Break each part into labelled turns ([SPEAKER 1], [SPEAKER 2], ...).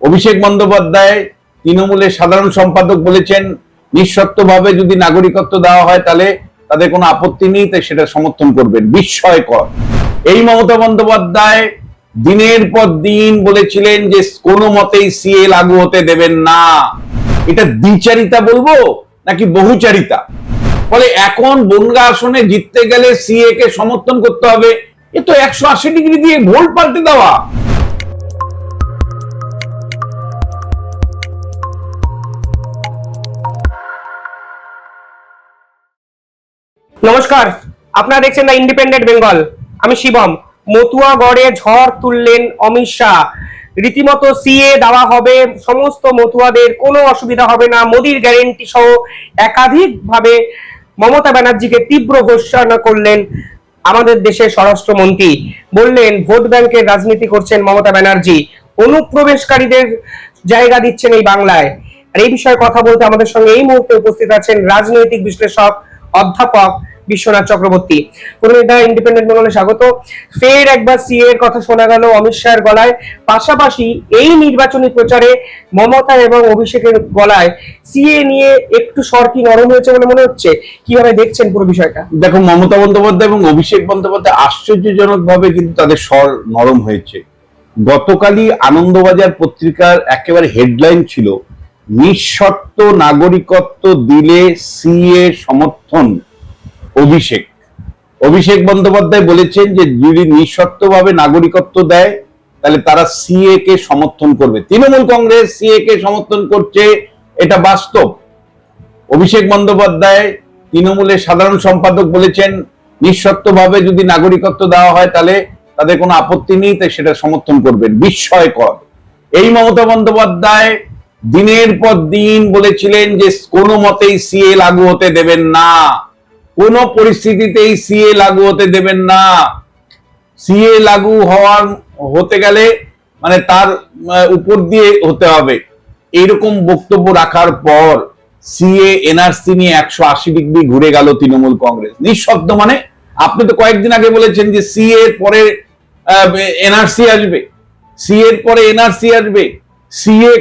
[SPEAKER 1] অভিষেক বন্দ্যোপাধ্যায় তৃণমূলের সাধারণ সম্পাদক বলেছেন, নিঃশর্তভাবে যদি নাগরিকত্ব দেওয়া হয় তাহলে তাদের কোনো আপত্তি নেই, তাই সেটা সমর্থন করবেন। বিস্ময়কর। এই মমতা বন্দ্যোপাধ্যায় দিনের পর দিন বলেছিলেন যে কোনো মতেই সিএ লাগু হতে দেবেন না। এটা দ্বিচারিতা বলব নাকি বহুচারিতা? ফলে এখন বনগা আসনে জিততে গেলে সিএ কে সমর্থন করতে হবে, এ তো একশো আশি ডিগ্রি দিয়ে ভোট পাল্টে দেওয়া।
[SPEAKER 2] নমস্কার, আপনারা দেখছেন দ্য ইন্ডিপেন্ডেন্ট বেঙ্গল আমি শিবম। মতুয়া গড়ে ঝড় তুললেন অমিত শাহ। রীতিমতো সিএ দেওয়া হবে, সমস্ত মতুয়াদের কোনো অসুবিধা হবে না। মোদির গ্যারেন্টি সহ একাধিকভাবে মমতা ব্যানার্জিকে তীব্র ঘোষণা করলেন আমাদের দেশের স্বরাষ্ট্রমন্ত্রী। বললেন, ভোট ব্যাংকের রাজনীতি করছেন মমতা ব্যানার্জি। অনুপ্রবেশকারীদের জায়গা দিচ্ছেন এই বাংলায়। আর এই বিষয়ে কথা বলতে আমাদের সঙ্গে এই মুহূর্তে উপস্থিত আছেন রাজনৈতিক বিশ্লেষক, অধ্যাপক বিশ্বনাথ চক্রবর্তী। দা ইন্ডিপেন্ডেন্ট বেঙ্গলে স্বাগত। ফের একবার সিএ এর কথা শোনা গেল অমিত শাহের গলায়। পাশাপাশি এই নির্বাচনী প্রচারে মমতা এবং অভিষেকের গলায় সিএ নিয়ে একটু স্বর কি নরম হয়েছে বলে মনে হচ্ছে? কীভাবে দেখছেন পুরো বিষয়টা?
[SPEAKER 1] দেখো, মমতা বন্দ্যোপাধ্যায় এবং অভিষেক বন্দ্যোপাধ্যায় আশ্চর্যজনক ভাবে কিন্তু তাদের স্বর নরম হয়েছে। গতকালই আনন্দবাজার পত্রিকার একেবারে হেডলাইন ছিল, নিঃশর্ত নাগরিকত্ব দিলে সিএ সমর্থন অভিষেক। অভিষেক বন্দ্যোপাধ্যায় বলেছেন যে যদি নিঃশর্তভাবে নাগরিকত্ব দেয়, তাহলে তারা সিএ কে সমর্থন করবে। তৃণমূল কংগ্রেস সিএ কে সমর্থন করছে, এটা বাস্তব। অভিষেক বন্দ্যোপাধ্যায় তৃণমূলের সাধারণ সম্পাদক বলেছেন, নিঃশর্তভাবে যদি নাগরিকত্ব দেওয়া হয়, তাহলে তাদের কোনো আপত্তি নেই, তাই সেটা সমর্থন করবেন, বিস্ময়কর। এই মমতা বন্দ্যোপাধ্যায় দিনের পর দিন বলেছিলেন যে কোনো মতেই সিএ লাগু হতে দেবেন না। কোন পরিস্থিতিতেই সিএ লাগু হতে দেবেন না। সিএ লাগু হওয়ার, হতে গেলে মানে তার উপর দিয়ে হতে হবে। এইরকম বক্তব্য রাখার পর সিএ এনআরসি নিয়ে একশো আশি ডিগ্রি ঘুরে গেল তৃণমূল কংগ্রেস। নিঃশব্দ মানে আপনি তো কয়েকদিন আগে বলেছেন যে সিএ এর পরে এনআরসি আসবে। সিএ এর পরে এনআরসি আসবে। সিএ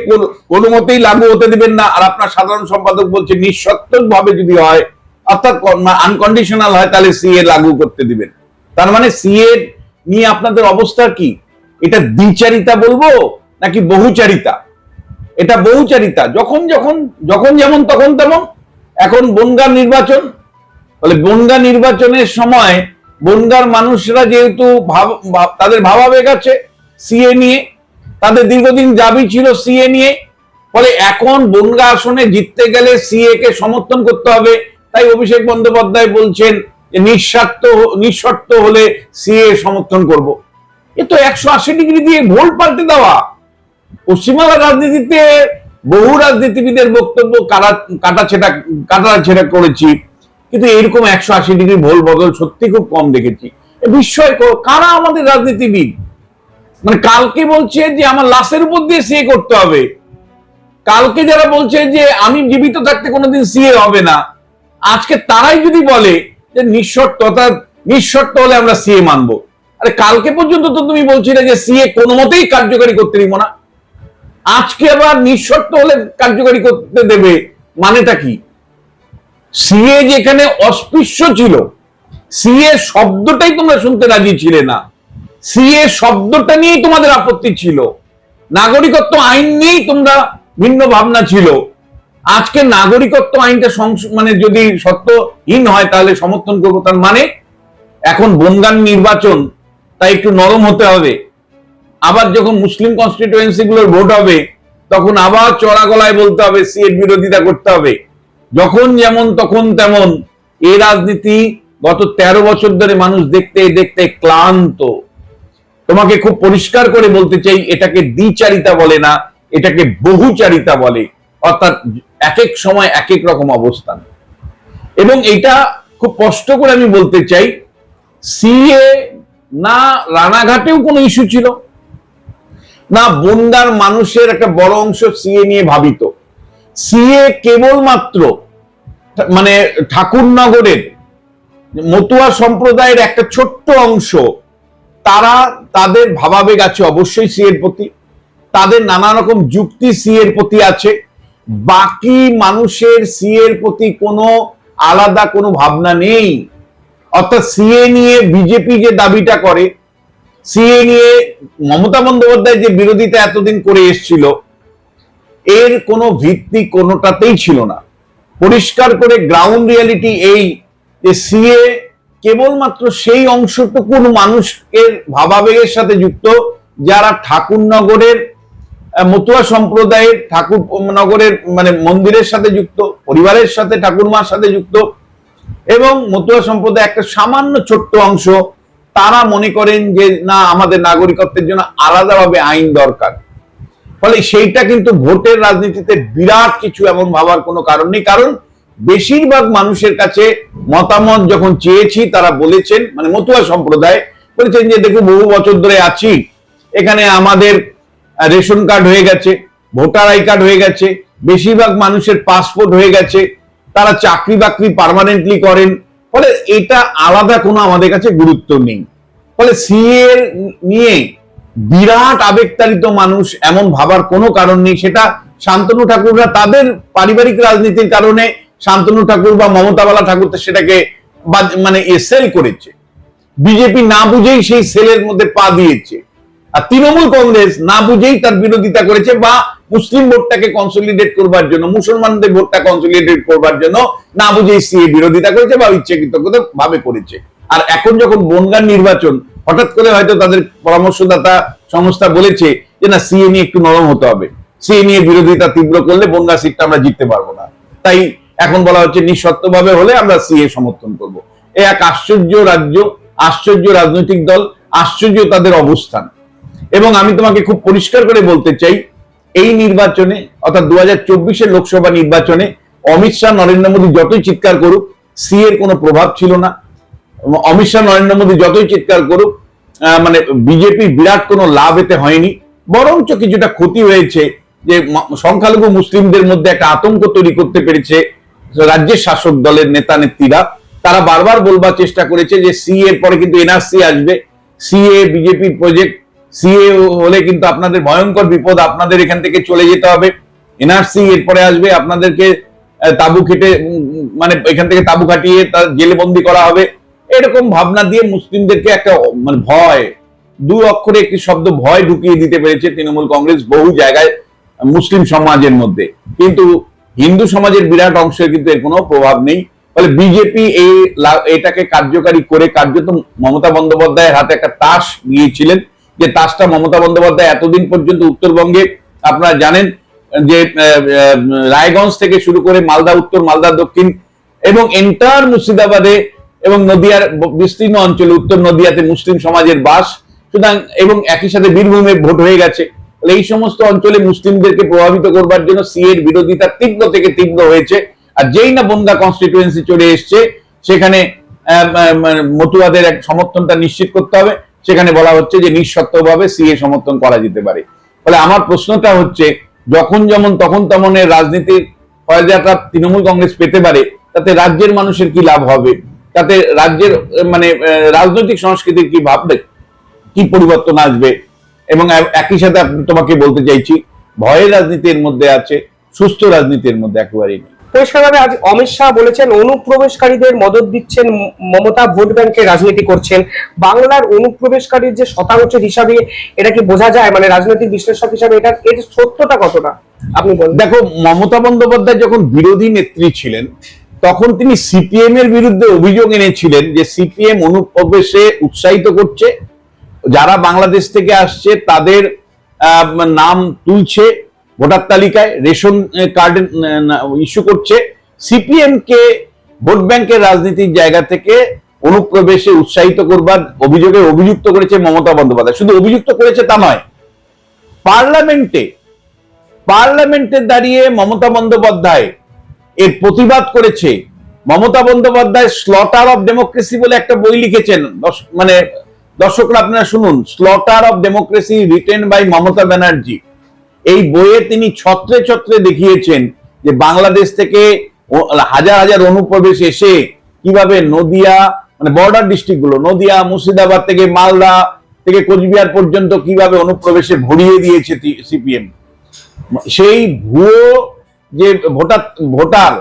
[SPEAKER 1] কোনো মতেই লাগু হতে দিবেন না। আর আপনার সাধারণ সম্পাদক বলছে নিঃশর্ত ভাবে যদি হয় অর্থাৎ আনকন্ডিশনাল হয়, তাহলে সিএ লাগু করতে দিবেন। তার মানে সিএ নিয়ে আপনাদের অবস্থা কি? এটা দ্বিচারিতা বলব নাকি বহুচারিতা? এটা বহুচারিতা। যখন যখন যখন যেমন তখন তেমন, এখন বনগাঁ নির্বাচন। বলে বনগাঁ নির্বাচনের সময় বনগার মানুষরা যেহেতু তাদের ভাবাবেগ আছে সিএ নিয়ে। তাদের দীর্ঘদিন দাবি ছিল সিএ নিয়ে। ফলে এখন বনগা আসনে জিততে গেলে সিএ কে সমর্থন করতে হবে। তাই অভিষেক বন্দ্যোপাধ্যায় বলছেন নিঃস্বার্থ নিঃশর্ত হলে সিএ সমর্থন করব। এ তো একশো আশি ডিগ্রি দিয়ে ভোট পাল্টে দেওয়া। পশ্চিমবাংলার রাজনীতিতে বহু রাজনীতিবিদের বক্তব্য কাটা ছেটা কাটা ছেটা করেছি। কিন্তু এরকম একশো আশি ডিগ্রি ভোল বদল সত্যি খুব কম দেখেছি। বিস্ময় কারা আমাদের রাজনীতিবিদ? মানে কালকে বলছে যে আমার লাশের উপর দিয়ে সিএ করতে হবে। কালকে যারা বলছে যে আমি জীবিত থাকতে কোনোদিন সিএ হবে না আজকে তারাই যদি বলে যে নিঃশর্ত, অর্থাৎ নিঃশর্ত হলে আমরা সিএ মানবো। আরে কালকে পর্যন্ত তো তুমি বলছিলে যে সিএ কোনো মতেই কার্যকারী করতে দিব না। আজকে আবার নিঃশর্ত হলে কার্যকারী করতে দেবে মানেটা কি? সিএ যেখানে অস্পৃশ্য ছিল সিএ শব্দটাই তোমরা শুনতে রাজি ছিলে না। সিএ শব্দটা নিয়েই তোমাদের আপত্তি ছিল। নাগরিকত্ব আইন নিয়েই তোমরা ভিন্ন ভাবনা ছিল। আজকে নাগরিকত্ব আইনটা মানে যদি সত্যহীন হয়, তাহলে সমর্থন করব তার মানে এখন বনগান নির্বাচন, তাই একটু নরম হতে হবে। আবার যখন মুসলিম কনস্টিটিউয়েন্সি গুলোর ভোট হবে, তখন আবার চড়া গলায় বলতে হবে সিএর বিরোধিতা করতে হবে। যখন যেমন তখন তেমন এই রাজনীতি গত তেরো বছর ধরে মানুষ দেখতে দেখতে ক্লান্ত। তোমাকে খুব পরিষ্কার করে বলতে চাই, এটাকে দ্বিচারিতা বলে না, এটাকে বহুচারিতা বলে। অর্থাৎ এক এক সময় এক এক রকম অবস্থান। এবং এটা খুব কষ্ট করে আমি বলতে চাই, সিএ না রানাঘাটেও কোনো ইস্যু ছিল? না বন্দার মানুষের একটা বড় অংশ সিএ নিয়ে ভাবিত? সিএ কেবলমাত্র মানে ঠাকুরনগরের মতুয়া সম্প্রদায়ের একটা ছোট্ট অংশ, তারা তাদের ভাবাবেগ আছে অবশ্যই সিএর প্রতি। তাদের নানা রকম যুক্তি সি এর প্রতি আছে। বাকি মানুষের সি এর প্রতি কোনো আলাদা কোনো ভাবনা নেই। অর্থাৎ সিএ নিয়ে বিজেপি যে দাবিটা করে, সিএ নিয়ে মমতা বন্দ্যোপাধ্যায় যে বিরোধিতা এতদিন করে এসছিল, এর কোনো ভিত্তি কোনোটাতেই ছিল না। পরিষ্কার করে গ্রাউন্ড রিয়ালিটি এই যে সিএ কেবলমাত্র সেই অংশটুকুন মানুষের ভাবাবেগের সাথে যুক্ত, যারা ঠাকুরনগরের মতুয়া সম্প্রদায়ের ঠাকুর নগরের মানে মন্দিরের সাথে যুক্ত, পরিবারের সাথে, ঠাকুরমার সাথে যুক্ত, এবং মতুয়া সম্প্রদায় একটা সামান্য ছোট্ট অংশ, তারা মনে করেন যে, না, আমাদের নাগরিকত্বের জন্য আলাদাভাবে আইন দরকার। ফলে সেইটা কিন্তু ভোটের রাজনীতিতে বিরাট কিছু এমন ভাবার কোনো কারণ নেই। কারণ বেশিরভাগ মানুষের কাছে মতামত যখন চেয়েছি, তারা বলেছেন মানে মতুয়া সম্প্রদায় বলেছেন যে দেখো বহু বছর ধরে আছি। এখানে আমাদের রেশন কার্ড হয়ে গেছে, ভোটার আই কার্ড হয়ে গেছে, বেশিরভাগ মানুষের পাসপোর্ট হয়ে গেছে, তারা চাকরি বাকরি পার্মানেন্টলি করেন। ফলে এটা আলাদা কোনো আমাদের কাছে গুরুত্ব নেই। ফলে সিএ নিয়ে বিরাট আবেগতাড়িত মানুষ এমন ভাবার কোনো কারণ নেই। সেটা শান্তনু ঠাকুররা তাদের পারিবারিক রাজনীতির কারণে শান্তনু ঠাকুর বা মমতা বালা ঠাকুর সেটাকে মানে সেল করেছে। বিজেপি না বুঝেই সেই সেলের মধ্যে পা দিয়েছে। আর তৃণমূল কংগ্রেস না বুঝেই তার বিরোধিতা করেছে বা মুসলিম ভোটটাকে কনসলিডেট করবার জন্য, মুসলমানদের ভোটটা কনসলিডেট করবার জন্য না বুঝেই সিএ বিরোধিতা করেছে বা ইচ্ছাকৃত ভাবে করেছে। আর এখন যখন বনগাঁ নির্বাচন, হঠাৎ করে হয়তো তাদের পরামর্শদাতা সংস্থা বলেছে যে না সিএ নিয়ে একটু নরম হতে হবে। সিএ নিয়ে বিরোধিতা তীব্র করলে বনগা সিটটা আমরা জিততে পারব না। তাই এখন বলা হচ্ছে নিঃশর্তভাবে হলে আমরা সিএ সমর্থন করব। এ এক আশ্চর্য রাজ্য, আশ্চর্য রাজনৈতিক দল, আশ্চর্য তাদের অবস্থান। এবং আমি তোমাকে খুব পরিষ্কার করে বলতে চাই, এই নির্বাচনে, অর্থাৎ দু হাজার চব্বিশের লোকসভা নির্বাচনে অমিত শাহ, নরেন্দ্র মোদী যতই চিৎকার করুক, সি এর কোনো প্রভাব ছিল না। অমিত শাহ, নরেন্দ্র মোদী যতই চিৎকার করুক মানে বিজেপি বিরাট কোনো লাভ এতে হয়নি। বরঞ্চ কিছুটা ক্ষতি হয়েছে যে সংখ্যালঘু মুসলিমদের মধ্যে একটা আতঙ্ক তৈরি করতে পেরেছে রাজ্যের শাসক দলের নেতা, নেত্রীরা। তারা বারবার বলবার চেষ্টা করেছে যে সি এর পরে কিন্তু এনআরসি আসবে। সিএ বিজেপির প্রজেক্ট সিএ হলে কিন্তু আপনাদের ভয়ঙ্কর বিপদ আপনাদের এখান থেকে চলে যেতে হবে। এনআরসি এরপরে আসবে আপনাদেরকে তাবু উম, মানে এখান থেকে তাবু কাটিয়ে তার জেলে বন্দি করা হবে। এরকম ভাবনা দিয়ে মুসলিমদেরকে একটা মানে ভয় দু অক্ষরে একটি শব্দ ভয় ঢুকিয়ে দিতে পেরেছে তৃণমূল কংগ্রেস বহু জায়গায় মুসলিম সমাজের মধ্যে। কিন্তু হিন্দু সমাজের বিরাট অংশের কিন্তু এর কোনো প্রভাব নেই। ফলে বিজেপি এই এটাকে কার্যকারী করে কার্যত মমতা বন্দ্যোপাধ্যায়ের হাতে একটা তাস দিয়েছিলেন যে তাসটা মমতা বন্দ্যোপাধ্যায় এতদিন পর্যন্ত উত্তরবঙ্গে, আপনারা জানেন যে রায়গঞ্জ থেকে শুরু করে মালদা, উত্তর মালদা, দক্ষিণ এবং এন্টার মুর্শিদাবাদে এবং নদিয়ার বিস্তীর্ণ অঞ্চলে, উত্তর নদিয়াতে মুসলিম সমাজের বাস। সুতরাং এবং একই সাথে বীরভূমে ভোট হয়ে গেছে। এই সমস্ত অঞ্চলে মুসলিমদেরকে প্রভাবিত করবার জন্য সি এর বিরোধিতা তীব্র থেকে তীব্র হয়েছে। আর যেই না বনগা কনস্টিটুয়েন্সি চলে এসছে, সেখানে মতুয়াদের এক সমর্থনটা নিশ্চিত করতে হবে। সেখানে বলা হচ্ছে যে নিঃশর্তভাবে সিএ সমর্থন করা যেতে পারে। ফলে আমার প্রশ্নটা হচ্ছে, যখন যেমন তখন তেমনের রাজনীতির ফয়দাটা তৃণমূল কংগ্রেস পেতে পারে, তাতে রাজ্যের মানুষের কি লাভ হবে? তাতে রাজ্যের মানে রাজনৈতিক সংস্কৃতির কি ভাববে কি পরিবর্তন আসবে? এবং একই সাথে তোমাকে বলতে চাইছি, ভয়ের রাজনীতির মধ্যে আছে, সুস্থ রাজনীতির মধ্যে একেবারেই নেই।
[SPEAKER 2] পরিষ্কারভাবে আজ অমিত শাহ বলেছেন, অনুপ্রবেশকারীদের মদত দিচ্ছেন মমতা, ভোট ব্যাংকের রাজনীতি করছেন। বাংলার অনুপ্রবেশকারীর যে শতাংশ হিসাবে এটা কি বোঝা যায়? মানে রাজনৈতিক বিশ্লেষক হিসাবে এটা এর সত্যটা কতটা? আপনি বলবেন
[SPEAKER 1] দেখো, মমতা বন্দ্যোপাধ্যায় যখন বিরোধী নেত্রী ছিলেন, তখন তিনি সিপিএম এর বিরুদ্ধে অভিযোগ এনেছিলেন যে সিপিএম অনুপ্রবেশে উৎসাহিত করছে। যারা বাংলাদেশ থেকে আসছে, তাদের নাম তুলছে। ভোটার তালিকায় রেশন কার্ড ইস্যু করছে। সিপিএম কে ভোট ব্যাংকের রাজনীতির জায়গা থেকে অনুপ্রবেশে উৎসাহিত করবার অভিযোগে অভিযুক্ত করেছে মমতা বন্দ্যোপাধ্যায়। শুধু অভিযুক্ত করেছে তা নয়, পার্লামেন্টে পার্লামেন্টে দাঁড়িয়ে মমতা বন্দ্যোপাধ্যায় এর প্রতিবাদ করেছে। Mamata Bandyopadhyay slaughter of democracy বলে একটা বই লিখেছেন। মানে দর্শকরা আপনারা শুনুন slaughter of democracy written by Mamata Banerjee. এই বইয়ে তিনি ছত্রে ছত্রে দেখিয়েছেন যে বাংলাদেশ থেকে হাজার হাজার অনুপ্রবেশ এসে কীভাবে নদিয়া মানে বর্ডার ডিস্ট্রিক্টগুলো নদিয়া মুর্শিদাবাদ থেকে মালদা থেকে কোচবিহার পর্যন্ত কীভাবে অনুপ্রবেশে ভরিয়ে দিয়েছে সিপিএম। সেই ভুয়ো যে ভোটার ভোটার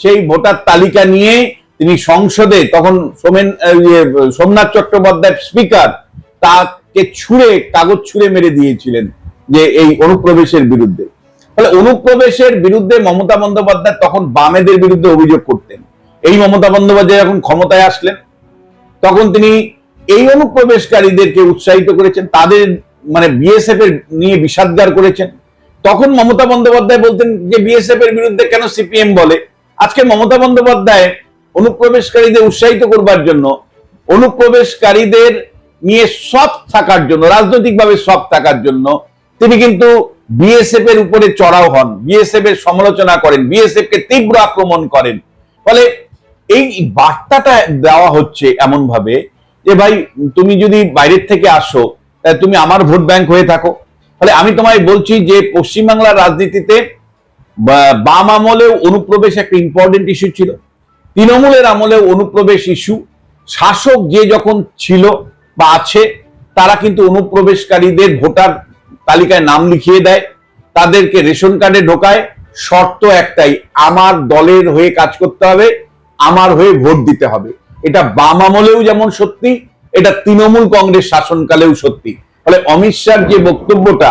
[SPEAKER 1] সেই ভোটার তালিকা নিয়ে তিনি সংসদে তখন সোমেন ইয়ে, সোমনাথ চট্টোপাধ্যায় স্পিকার তাকে ছুঁড়ে কাগজ ছুঁড়ে মেরে দিয়েছিলেন। যে এই অনুপ্রবেশের বিরুদ্ধে। ফলে অনুপ্রবেশের বিরুদ্ধে মমতা বন্দ্যোপাধ্যায় তখন বামেদের বিরুদ্ধে অভিযোগ করতেন। এই মমতা বন্দ্যোপাধ্যায় যখন ক্ষমতায় আসলেন, তখন তিনি এই অনুপ্রবেশকারীদেরকে উৎসাহিত করেছেন, তাদের মানে বিএসএফ এর নিয়ে বিষাদগার করেছেন। তখন মমতা বন্দ্যোপাধ্যায় বলতেন যে বিএসএফ এর বিরুদ্ধে কেন সিপিএম বলে? আজকে মমতা বন্দ্যোপাধ্যায় অনুপ্রবেশকারীদের উৎসাহিত করবার জন্য, অনুপ্রবেশকারীদের নিয়ে সব থাকার জন্য, রাজনৈতিকভাবে সব থাকার জন্য তিনি কিন্তু বিএসএফ এর উপরে চড়াও হন বিএসএফ এর সমালোচনা করেন বিএসএফ কে তীব্র আক্রমণ করেন। ফলে এই বার্তাটা দেওয়া হচ্ছে এমন ভাবে যে, ভাই, তুমি যদি বাইরের থেকে আসো তুমি আমার ভোট ব্যাংক হয়ে থাকো। ফলে আমি তোমায় বলছি যে, পশ্চিমবাংলার রাজনীতিতে বাম আমলেও অনুপ্রবেশ একটা ইম্পর্টেন্ট ইস্যু ছিল। তৃণমূলের আমলেও অনুপ্রবেশ ইস্যু শাসক যে যখন ছিল বা আছে, তারা কিন্তু অনুপ্রবেশকারীদের ভোটার তালিকায় নাম লিখিয়ে দেয়, তাদেরকে রেশন কার্ডে ঢোকায়, শর্ত একটাই, আমার দলের হয়ে কাজ করতে হবে, আমার হয়ে ভোট দিতে হবে। এটা বাম আমলেও যেমন সত্যি, এটা তৃণমূল কংগ্রেস শাসনকালেও সত্যি। ফলে অমিত শাহর যে বক্তব্যটা,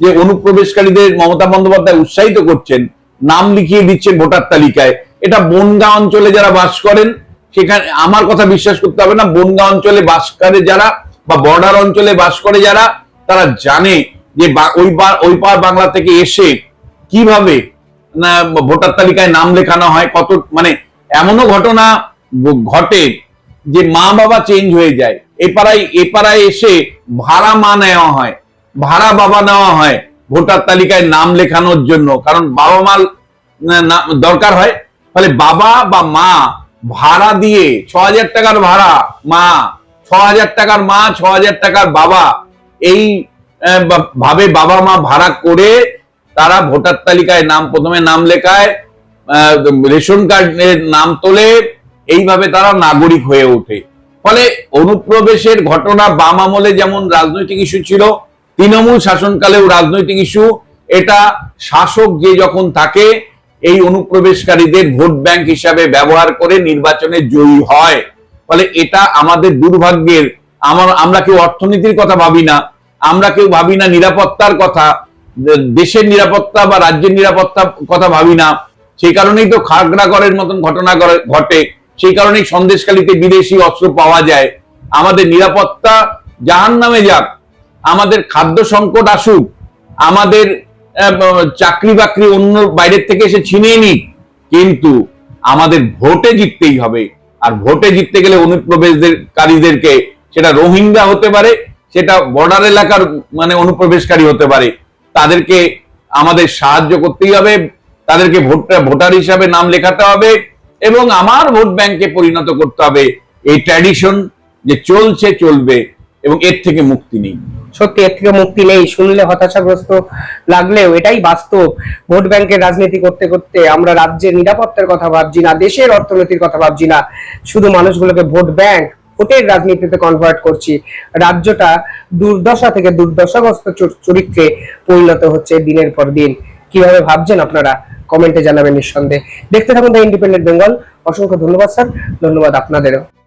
[SPEAKER 1] যে অনুপ্রবেশকারীদের মমতা বন্দ্যোপাধ্যায় উৎসাহিত করছেন, নাম লিখিয়ে দিচ্ছেন ভোটার তালিকায়, এটা বনগা অঞ্চলে যারা বাস করেন, সেখানে আমার কথা বিশ্বাস করতে হবে না, বনগা অঞ্চলে বাস করে যারা বা বর্ডার অঞ্চলে বাস করে যারা, তারা জানে যে ওই ওই পার বাংলা থেকে এসে কীভাবে ভোটার তালিকায় নাম লেখানো হয়, কত মানে এমনও ঘটনা ঘটে যে মা বাবা চেঞ্জ হয়ে যায়। এ পাড়ায় এ পাড়ায় এসে ভাড়া মা নেওয়া হয়, ভাড়া বাবা নেওয়া হয় ভোটার তালিকায় নাম লেখানোর জন্য। কারণ বাবা মা না- না- দরকার হয়। ফলে বাবা বা মা ভাড়া দিয়ে ছ হাজার টাকার ভাড়া মা ছ হাজার টাকার মা ছ হাজার টাকার বাবা, এই ভাবে বাবা মা ভাড়া করে তারা ভোটার তালিকায় নাম প্রথমে নাম লেখায় রেশন কার্ডের নাম তোলে, এইভাবে তারা নাগরিক হয়ে ওঠে। ফলে অনুপ্রবেশের ঘটনা বাম আমলে যেমন রাজনৈতিক ইস্যু ছিল, তৃণমূল শাসনকালেও রাজনৈতিক ইস্যু। এটা শাসক যে যখন থাকে, এই অনুপ্রবেশকারীদের ভোট ব্যাংক হিসাবে ব্যবহার করে নির্বাচনে জয়ী হয়। ফলে এটা আমাদের দুর্ভাগ্যের, আমার, আমরা কেউ অর্থনীতির কথা ভাবি না আমরা কেউ ভাবি না নিরাপত্তার কথা দেশের নিরাপত্তা বা রাজ্যের নিরাপত্তা কথা ভাবি না। সেই কারণেই তো খাগড়াগড়ের মতন ঘটনা ঘটে। সেই কারণেই সন্দেশকালীতে বিদেশি অস্ত্র পাওয়া যায়। আমাদের নিরাপত্তা জাহান নামে যাক, আমাদের খাদ্য সংকট আসুক, আমাদের চাকরি বাকরি অন্য বাইরের থেকে এসে ছিনিয়ে নিক। কিন্তু আমাদের ভোটে জিততেই হবে। আর ভোটে জিততে গেলে অনুপ্রবেশদের, কারীদেরকে সেটা রোহিঙ্গা হতে পারে সেটা বর্ডার এলাকার মানে অনুপ্রবেশকারী হতে পারে। তাদেরকে আমাদের সাহায্য করতেই হবে, তাদেরকে ভোটটা ভোটার হিসাবে নাম লেখাতে হবে এবং আমার ভোট ব্যাংকে পরিণত করতে হবে। এই ট্র্যাডিশন যে চলছে, চলবে এবং এর থেকে মুক্তি নেই।
[SPEAKER 2] সত্যি, এর থেকে মুক্তি নেই। শুনলে হতাশাগ্রস্ত লাগলেও এটাই বাস্তব। ভোট ব্যাংকের রাজনীতি করতে করতে আমরা রাজ্যের নিরাপত্তার কথা ভাবছি না, দেশের অর্থনীতির কথা ভাবছি না। শুধু মানুষগুলোকে ভোট ব্যাংক ভোটের রাজনীতিতে কনভার্ট করছি। রাজ্যটা দুর্দশা থেকে দুর্দশাগ্রস্ত চর- চরিত্রে পরিণত হচ্ছে দিনের পর দিন। কীভাবে ভাবছেন আপনারা? কমেন্টে জানাবেন নিঃসন্দেহে। দেখতে থাকুন দ্য ইন্ডিপেন্ডেন্ট বেঙ্গল অসংখ্য ধন্যবাদ, স্যার। ধন্যবাদ আপনাদেরও।